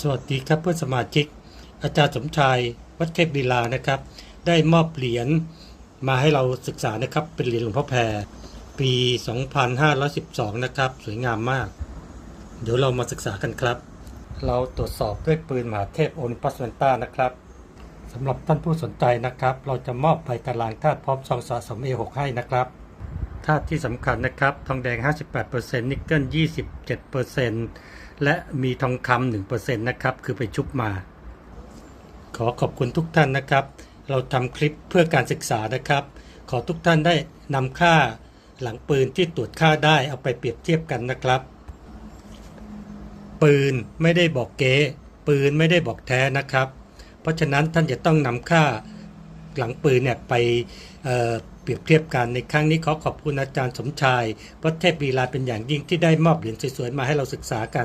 สวัสดีครับเพื่อนสมาชิก อาจารย์สมชายวัดเทพลีลานะครับ ได้มอบเหรียญมาให้เราศึกษานะครับ เป็นเหรียญหลวงพ่อแพรปี 2512 นะครับ สวยงามมาก เดี๋ยวเรามาศึกษากันครับ เราตรวจสอบด้วยปืนมหาเทพโอลิมปัสเวนต้านะครับสำหรับท่านผู้สนใจนะครับ เราจะมอบใบตารางธาตุพร้อมซองสะสม A6 ให้นะครับ ธาตุที่สำคัญนะครับ ทองแดง 58%นิกเกิล 27%และมีทองคำ1%นะครับ คือไปชุบมา ขอขอบคุณทุกท่านนะครับ เราทำคลิปเพื่อการศึกษานะครับ ขอทุกท่านได้นำค่าหลังปืนที่ตรวจค่าได้เอาไปเปรียบเทียบกันนะครับ ปืนไม่ได้บอกเก๊ปืนไม่ได้บอกแท้นะครับ เพราะฉะนั้นท่านจะต้องนำค่า หลังปืนเนี่ยไปเปรียบเทียบกันในครั้งนี้ขอขอบคุณอาจารย์สมชายวัดเทพลีลาเป็นอย่างยิ่งที่ได้มอบเหรียญสวยๆมาให้เราศึกษากัน